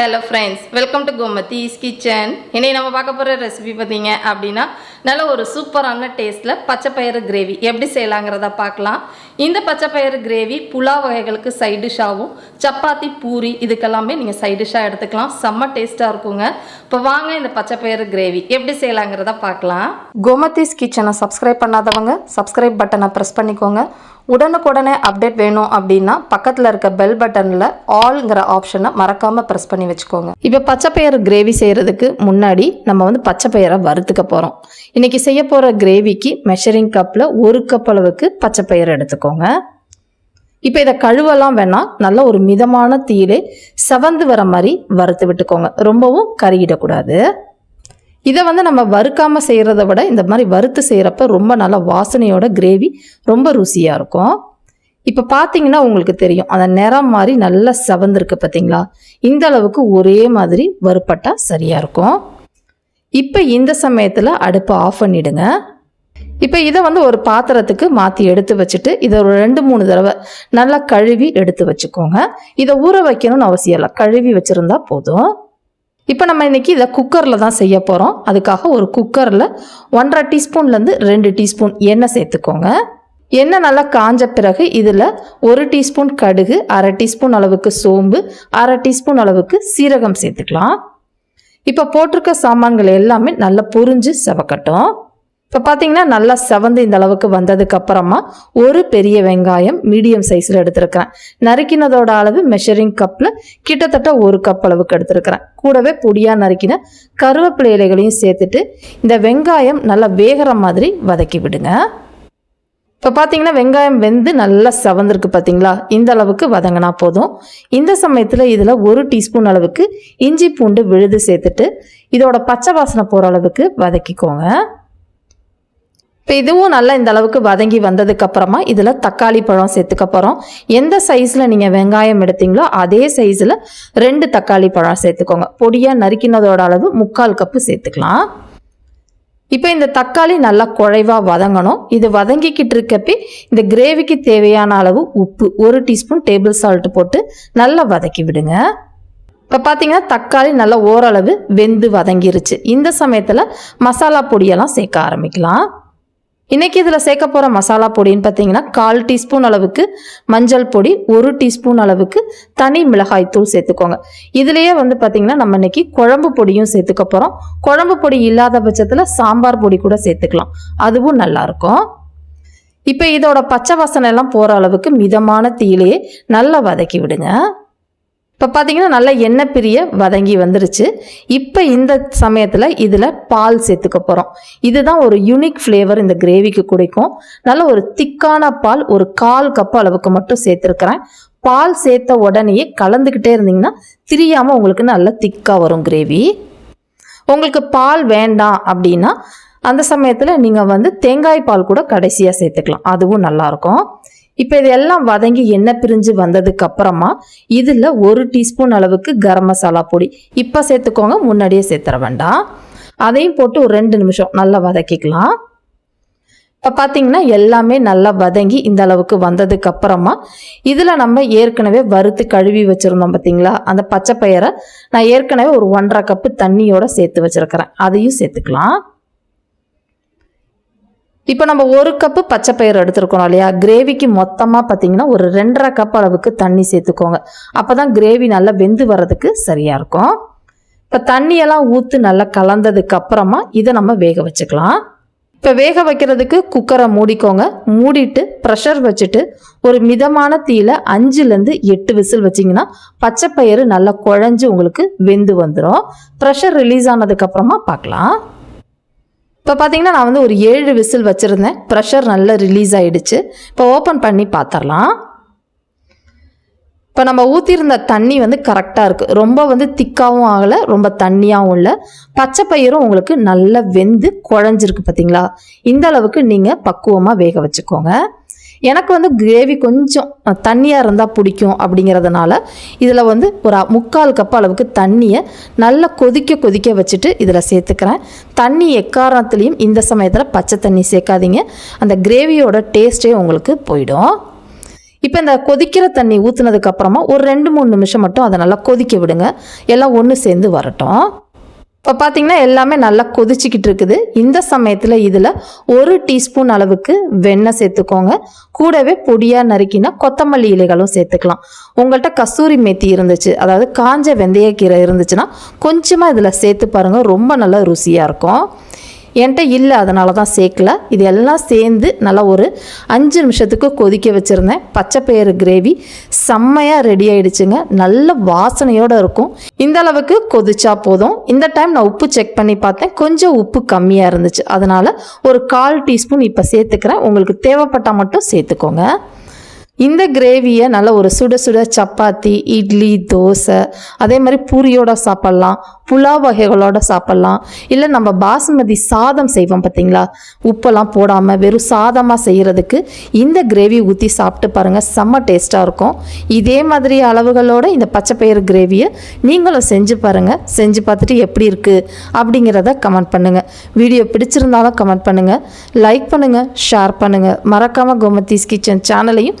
Hello friends welcome to Gomathi's kitchen இன்னைக்கு நம்ம பார்க்க போகிற ரெசிபி பார்த்தீங்க அப்படின்னா நல்ல ஒரு சூப்பரான டேஸ்ட்டில் பச்சை பயிறு கிரேவி எப்படி செய்யலாங்கிறத பார்க்கலாம். இந்த பச்சை பயிறு கிரேவி புலாவ் வகைகளுக்கு சைட் டிஷ்ஷாகவும் சப்பாத்தி பூரி இதுக்கெல்லாமே நீங்கள் சைட் டிஷ்ஷாக எடுத்துக்கலாம். செம்ம டேஸ்ட்டாக இருக்குங்க. இப்போ வாங்க இந்த பச்சை பயிறு கிரேவி எப்படி செய்யலாங்கிறத பார்க்கலாம். கோமதிஸ் கிச்சனை சப்ஸ்கிரைப் பண்ணாதவங்க சப்ஸ்கிரைப் பட்டனை ப்ரெஸ் பண்ணிக்கோங்க. உடனுக்குடனே அப்டேட் வேணும் அப்படின்னா பக்கத்தில் இருக்க பெல் பட்டனில் ஆல்ங்கிற ஆப்ஷனை மறக்காமல் ப்ரெஸ் பண்ணி வச்சுக்கோங்க. இப்போ பச்சைப்பயிறு கிரேவி செய்கிறதுக்கு முன்னாடி நம்ம வந்து பச்சைப்பயிரை வறுத்துக்க போகிறோம் இன்றைக்கி செய்ய போகிற கிரேவிக்கு மெஷரிங் கப்பில் ஒரு கப் அளவுக்கு பச்சைப்பயிறு எடுத்துக்கோங்க. இப்போ இதை கழுவலாம் வேணாம் நல்ல ஒரு மிதமான தீயிலே செவந்து வர மாதிரி வறுத்து விட்டுக்கோங்க. ரொம்பவும் கருகிடக்கூடாது. இதை வந்து நம்ம வறுக்காமல் செய்கிறத விட இந்த மாதிரி வறுத்து செய்கிறப்ப ரொம்ப நல்ல வாசனையோட கிரேவி ரொம்ப ருசியாக இருக்கும். இப்போ பார்த்தீங்கன்னா உங்களுக்கு தெரியும் அந்த நிறம் மாதிரி நல்லா செவந்திருக்கு பார்த்தீங்களா இந்த அளவுக்கு ஒரே மாதிரி வறுப்பட்டா சரியாக இருக்கும். இப்போ இந்த சமயத்தில் அடுப்பை ஆஃப் பண்ணிடுங்க. இப்போ இதை வந்து ஒரு பாத்திரத்துக்கு மாற்றி எடுத்து வச்சுட்டு இதை ஒரு ரெண்டு மூணு தடவை நல்லா கழுவி எடுத்து வச்சுக்கோங்க. இதை ஊற வைக்கணும்னு அவசியம் இல்லை கழுவி வச்சுருந்தா போதும். இப்போ நம்ம இன்றைக்கி இதை குக்கரில் தான் செய்ய போகிறோம் அதுக்காக ஒரு குக்கரில் ஒன்றரை டீஸ்பூன்லேருந்து ரெண்டு டீஸ்பூன் எண்ணெய் சேர்த்துக்கோங்க. எண்ணெய் நல்லா காஞ்ச பிறகு இதில் ஒரு டீஸ்பூன் கடுகு அரை டீஸ்பூன் அளவுக்கு சோம்பு அரை டீஸ்பூன் அளவுக்கு சீரகம் சேர்த்துக்கலாம். இப்போ போட்டிருக்க சாமான்கள் எல்லாமே நல்லா பொறிஞ்சு செவக்கட்டும். இப்போ பார்த்தீங்கன்னா நல்லா செவந்து இந்த அளவுக்கு வந்ததுக்கு அப்புறமா ஒரு பெரிய வெங்காயம் மீடியம் சைஸில் எடுத்திருக்கிறேன். நறுக்கினதோட அளவு மெஷரிங் கப்பில் கிட்டத்தட்ட ஒரு கப் அளவுக்கு எடுத்திருக்கிறேன். கூடவே பொடியாக நறுக்கின கருவேப்பிலை இலைகளையும் சேர்த்துட்டு இந்த வெங்காயம் நல்லா வேகிற மாதிரி வதக்கி விடுங்க. இப்போ பார்த்தீங்கன்னா வெங்காயம் வெந்து நல்லா செவந்திருக்கு பார்த்தீங்களா இந்த அளவுக்கு வதங்கினா போதும். இந்த சமயத்தில் இதில் ஒரு டீஸ்பூன் அளவுக்கு இஞ்சி பூண்டு விழுது சேர்த்துட்டு இதோட பச்சை வாசனை போகிற அளவுக்கு வதக்கிக்கோங்க. இப்போ இதுவும் நல்லா இந்த அளவுக்கு வதங்கி வந்ததுக்கு அப்புறமா இதில் தக்காளி பழம் சேர்த்துக்க போகிறோம் எந்த சைஸில் நீங்கள் வெங்காயம் எடுத்தீங்களோ அதே சைஸில் ரெண்டு தக்காளி பழம் சேர்த்துக்கோங்க. பொடியாக நறுக்கினதோட அளவு முக்கால் கப்பு சேர்த்துக்கலாம். இப்போ இந்த தக்காளி நல்லா குழைவாக வதங்கணும். இது வதங்கிக்கிட்டு இருக்கப்பே இந்த கிரேவிக்கு தேவையான அளவு உப்பு ஒரு டீஸ்பூன் டேபிள் சால்ட் போட்டு நல்லா வதக்கி விடுங்க. இப்போ பார்த்தீங்கன்னா தக்காளி நல்லா ஓரளவு வெந்து வதங்கிருச்சு. இந்த சமயத்தில் மசாலா பொடியெல்லாம் சேர்க்க ஆரம்பிக்கலாம். இன்றைக்கி இதில் சேர்க்க போகிற மசாலா பொடின்னு பார்த்தீங்கன்னா கால் டீஸ்பூன் அளவுக்கு மஞ்சள் பொடி ஒரு டீஸ்பூன் அளவுக்கு தனி மிளகாய் தூள் சேர்த்துக்கோங்க. இதுலேயே வந்து பார்த்திங்கன்னா நம்ம இன்னைக்கு குழம்பு பொடியும் சேர்த்துக்க போகிறோம் குழம்பு பொடி இல்லாத பட்சத்தில் சாம்பார் பொடி கூட சேர்த்துக்கலாம். அதுவும் நல்லாயிருக்கும் இப்போ இதோட பச்சை வாசனை எல்லாம் போகிற அளவுக்கு மிதமான தீயிலேயே நல்லா வதக்கி விடுங்க. இப்போ பார்த்தீங்கன்னா நல்லா எண்ணெய் பிரிய வதங்கி வந்துருச்சு. இப்போ இந்த சமயத்தில் இதில் பால் சேர்த்துக்க போகிறோம் இதுதான் ஒரு யூனிக் ஃப்ளேவர் இந்த கிரேவிக்கு கிடைக்கும். நல்ல ஒரு திக்கான பால் ஒரு கால் கப் அளவுக்கு மட்டும் சேர்த்துருக்குறேன். பால் சேர்த்த உடனேயே கலந்துக்கிட்டே இருந்தீங்கன்னா திரியாமல் உங்களுக்கு நல்லா திக்காக வரும் கிரேவி உங்களுக்கு பால் வேண்டாம் அப்படின்னா அந்த சமயத்தில் நீங்கள் வந்து தேங்காய் பால் கூட கடைசியாக சேர்த்துக்கலாம். அதுவும் நல்லாயிருக்கும் இப்போ இதெல்லாம் வதங்கி எண்ணெய் பிரிஞ்சு வந்ததுக்கு அப்புறமா இதில் ஒரு டீஸ்பூன் அளவுக்கு கரம் மசாலா பொடி. இப்போ சேர்த்துக்கோங்க முன்னாடியே சேர்த்துற வேண்டாம். அதையும் போட்டு ஒரு ரெண்டு நிமிஷம் நல்லா வதக்கிக்கலாம். இப்போ பார்த்தீங்கன்னா எல்லாமே நல்லா வதங்கி இந்த அளவுக்கு வந்ததுக்கு அப்புறமா இதில் நம்ம ஏற்கனவே வறுத்து கழுவி வச்சுருந்தோம் பார்த்தீங்களா அந்த பச்சை பயிரை நான் ஏற்கனவே ஒரு ஒன்றரை கப்பு தண்ணியோட சேர்த்து வச்சுருக்கிறேன். அதையும் சேர்த்துக்கலாம். இப்போ நம்ம ஒரு கப்பு பச்சை பயிர் எடுத்துருக்கோம் இல்லையா? கிரேவிக்கு மொத்தமாக பார்த்தீங்கன்னா ஒரு ரெண்டரை கப் அளவுக்கு தண்ணி சேர்த்துக்கோங்க. அப்போ தான் கிரேவி நல்லா வெந்து வர்றதுக்கு சரியாக இருக்கும். இப்போ தண்ணியெல்லாம் ஊற்று நல்லா கலந்ததுக்கு அப்புறமா இதை நம்ம வேக வச்சுக்கலாம். இப்போ வேக வைக்கிறதுக்கு குக்கரை மூடிக்கோங்க. மூடிட்டு ப்ரெஷர் வச்சுட்டு ஒரு மிதமான தீயில அஞ்சுலேருந்து எட்டு விசில் வச்சிங்கன்னா பச்சை பயிறு நல்லா குழஞ்சி உங்களுக்கு வெந்து வந்துடும் ப்ரெஷர் ரிலீஸ் ஆனதுக்கப்புறமா பார்க்கலாம் இப்போ பார்த்தீங்கன்னா நான் வந்து ஒரு ஏழு விசில் வச்சுருந்தேன். ப்ரெஷர் நல்லா ரிலீஸ் ஆகிடுச்சு இப்போ ஓப்பன் பண்ணி பார்த்துடலாம் இப்போ நம்ம ஊற்றிருந்த தண்ணி வந்து கரெக்டாக இருக்குது ரொம்ப வந்து திக்காகவும் ஆகலை ரொம்ப தண்ணியாகவும் இல்லை. பச்சை பயிரும் உங்களுக்கு நல்லா வெந்து குழஞ்சிருக்கு பார்த்தீங்களா இந்த அளவுக்கு நீங்கள் பக்குவமாக வேக வச்சுக்கோங்க. எனக்கு வந்து கிரேவி கொஞ்சம் தண்ணியாக இருந்தால் பிடிக்கும் அப்படிங்கிறதுனால இதில் வந்து ஒரு முக்கால் கப் அளவுக்கு தண்ணியை நல்லா கொதிக்க கொதிக்க வச்சுட்டு இதில் சேர்த்துக்கிறேன். தண்ணி எக்காரணத்துலேயும் இந்த சமயத்தில் பச்சை தண்ணி சேர்க்காதீங்க. அந்த கிரேவியோட டேஸ்ட்டே உங்களுக்கு போயிடும். இப்போ இந்த கொதிக்கிற தண்ணி ஊற்றுனதுக்கப்புறமா ஒரு ரெண்டு மூணு நிமிஷம் மட்டும் அதை நல்லா கொதிக்க விடுங்க. எல்லாம் ஒன்று சேர்ந்து வரட்டும். இப்போ பார்த்தீங்கன்னா எல்லாமே நல்லா கொதிச்சிக்கிட்டு இருக்குது. இந்த சமயத்தில் இதில் ஒரு டீஸ்பூன் அளவுக்கு வெண்ணெய் சேர்த்துக்கோங்க. கூடவே பொடியாக நறுக்கினா கொத்தமல்லி இலைகளும் சேர்த்துக்கலாம். உங்கள்கிட்ட கஸ்தூரி மேத்தி இருந்துச்சு அதாவது காஞ்ச வெந்தயக்கீரை இருந்துச்சுன்னா கொஞ்சமாக இதில் சேர்த்து பாருங்கள் ரொம்ப நல்லா ருசியாக இருக்கும். என்கிட்ட இல்லை அதனால தான் சேர்க்கல. இது எல்லாம் சேர்ந்து நல்லா ஒரு அஞ்சு நிமிஷத்துக்கு கொதிக்க வச்சுருந்தேன். பச்சைப்பயிறு கிரேவி செம்மையாக ரெடி ஆகிடுச்சுங்க நல்ல வாசனையோடு இருக்கும். இந்த அளவுக்கு கொதிச்சா போதும். இந்த டைம் நான் உப்பு செக் பண்ணி பார்த்தேன். கொஞ்சம் உப்பு கம்மியாக இருந்துச்சு. அதனால் ஒரு கால் டீஸ்பூன் இப்போ சேர்த்துக்கிறேன். உங்களுக்கு தேவைப்பட்டால் மட்டும் சேர்த்துக்கோங்க. இந்த கிரேவியை நல்ல ஒரு சுட சுட சப்பாத்தி இட்லி தோசை அதே மாதிரி பூரியோட சாப்பிட்லாம் புலாவ் வகைகளோட சாப்பிட்லாம். இல்லை நம்ம பாசுமதி சாதம் செய்வோம் பார்த்தீங்களா உப்பெல்லாம் போடாமல் வெறும் சாதமாக செய்கிறதுக்கு இந்த கிரேவி ஊற்றி சாப்பிட்டு பாருங்கள் செம்ம டேஸ்ட்டாக இருக்கும். இதே மாதிரி அளவுகளோட இந்த பச்சைப்பயிறு கிரேவியை நீங்களும் செஞ்சு பாருங்கள் செஞ்சு பார்த்துட்டு எப்படி இருக்குது அப்படிங்கிறத கமெண்ட் பண்ணுங்கள் வீடியோ பிடிச்சிருந்தாலும் கமெண்ட் பண்ணுங்கள் லைக் பண்ணுங்கள் ஷேர் பண்ணுங்கள் மறக்காமல் கோமத்தீஸ் கிச்சன் சேனலையும்